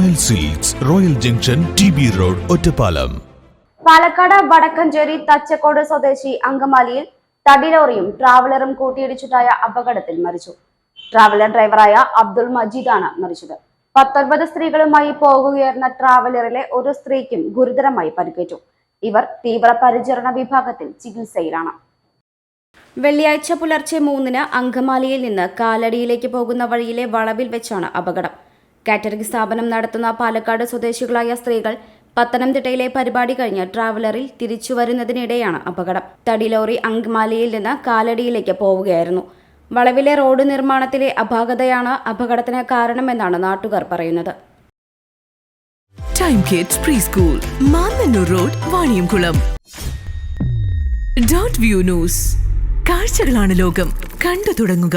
Royal silks royal junction T B road Ottapalam. Palakkad Vadakkanchery Thachakode സ്വദേശി അങ്കമാലിയിൽ തടിലോറിയും ട്രാവലറും കൂട്ടിയിടിച്ചിട്ടായ അപകടത്തിൽ മരിച്ചു. ട്രാവലർ ഡ്രൈവറായ അബ്ദുൾ മജീദാണ് മരിച്ചത്. പത്തൊൻപത് സ്ത്രീകളുമായി പോകുകയായിരുന്ന ട്രാവലറിലെ ഒരു സ്ത്രീക്കും ഗുരുതരമായി പരിക്കേറ്റു. ഇവർ തീവ്ര പരിചരണ വിഭാഗത്തിൽ ചികിത്സയിലാണ്. വെള്ളിയാഴ്ച പുലർച്ചെ മൂന്നിന് അങ്കമാലിയിൽ നിന്ന് കാലടിയിലേക്ക് പോകുന്ന വഴിയിലെ വളവിൽ വെച്ചാണ് അപകടം. കാറ്ററിംഗ് സ്ഥാപനം നടത്തുന്ന പാലക്കാട് സ്വദേശികളായ സ്ത്രീകൾ പത്തനംതിട്ടയിലെ പരിപാടി കഴിഞ്ഞ് ട്രാവലറിൽ തിരിച്ചു വരുന്നതിനിടെയാണ് അപകടം. തടിലോറി അങ്കമാലിയിൽ നിന്ന് കാലടിയിലേക്ക് പോവുകയായിരുന്നു. വളവിലെ റോഡ് നിർമ്മാണത്തിലെ അപാകതയാണ് അപകടത്തിന് കാരണമെന്നാണ് നാട്ടുകാർ പറയുന്നത്. Time kids pre school Mannanur road Vaniyamkulam dot view news കാഴ്ചകളാണ് ലോകം. കണ്ടു തുടങ്ങുക.